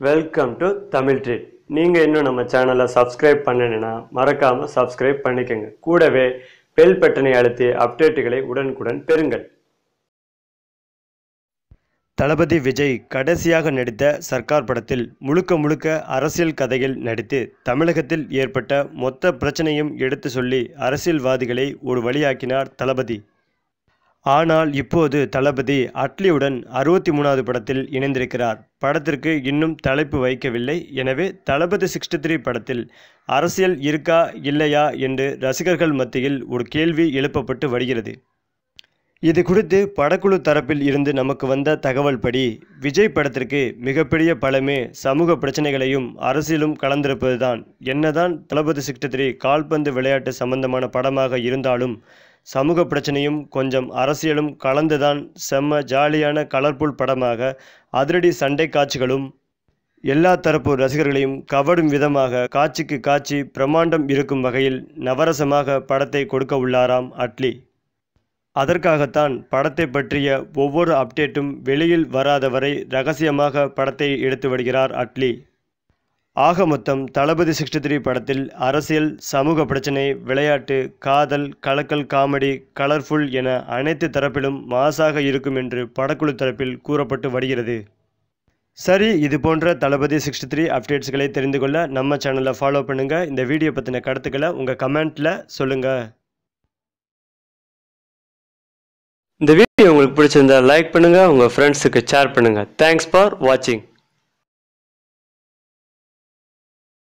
Welcome to Tamil treat நீங்கள் இன்னும் நம்ம சேனலை சப்ஸ்கிரைப் பண்ணணுன்னா மறக்காமல் சப்ஸ்கிரைப் பண்ணிக்கோங்க. கூடவே பெல் பட்டனை அழுத்தி அப்டேட்டுகளை உடனுக்குடன் பெறுங்கள். தளபதி விஜய் கடைசியாக நடித்த சர்க்கார் படத்தில் முழுக்க முழுக்க அரசியல் கதையில் நடித்து தமிழகத்தில் ஏற்பட்ட மொத்த பிரச்சனையும் எடுத்து சொல்லி அரசியல்வாதிகளை ஒரு வழியாக்கினார் தளபதி. ஆனால் இப்போது தளபதி அட்லியுடன் அறுபத்தி மூணாவது படத்தில் இணைந்திருக்கிறார். படத்திற்கு இன்னும் தலைப்பு வைக்கவில்லை. எனவே தளபதி சிக்ஸ்டி த்ரீ படத்தில் அரசியல் இருக்கா இல்லையா என்று ரசிகர்கள் மத்தியில் ஒரு கேள்வி எழுப்பப்பட்டு வருகிறது. இது குறித்து படக்குழு தரப்பில் இருந்து நமக்கு வந்த தகவல் படி விஜய் படத்திற்கு மிகப்பெரிய பலமே சமூக பிரச்சனைகளையும் அரசியலும் கலந்திருப்பதுதான். என்னதான் தளபதி சிக்ஸ்டி த்ரீ கால்பந்து விளையாட்டு சம்பந்தமான படமாக இருந்தாலும் சமூக பிரச்சனையும் கொஞ்சம் அரசியலும் கலந்துதான் செம்ம ஜாலியான கலர்ஃபுல் படமாக அதிரடி சண்டை காட்சிகளும் எல்லா தரப்பு ரசிகர்களையும் கவரும் விதமாக காட்சிக்கு காட்சி பிரமாண்டம் இருக்கும் வகையில் நவரசமாக படத்தை கொடுக்க உள்ளாராம் அட்லி. அதற்காகத்தான் படத்தை பற்றிய ஒவ்வொரு அப்டேட்டும் வெளியில் வராத வரை ரகசியமாக படத்தை எடுத்து வருகிறார் அட்லி. ஆக மொத்தம் தளபதி சிக்ஸ்டி த்ரீ படத்தில் அரசியல் சமூக பிரச்சனை விளையாட்டு காதல் கலக்கல் காமெடி கலர்ஃபுல் என அனைத்து தரப்பிலும் மாசாக இருக்கும் என்று படக்குழு தரப்பில் கூறப்பட்டு வருகிறது. சரி இது போன்ற தளபதி சிக்ஸ்டி த்ரீ அப்டேட்ஸ்களை தெரிந்து கொள்ள நம்ம சேனலை ஃபாலோ பண்ணுங்கள் இந்த வீடியோ பற்றின கருத்துக்களை உங்கள் கமெண்ட்டில் சொல்லுங்கள் இந்த வீடியோ உங்களுக்கு பிடிச்சிருந்தா லைக் பண்ணுங்கள் உங்கள் ஃப்ரெண்ட்ஸுக்கு ஷேர் பண்ணுங்கள் தேங்க்ஸ் ஃபார் வாட்சிங்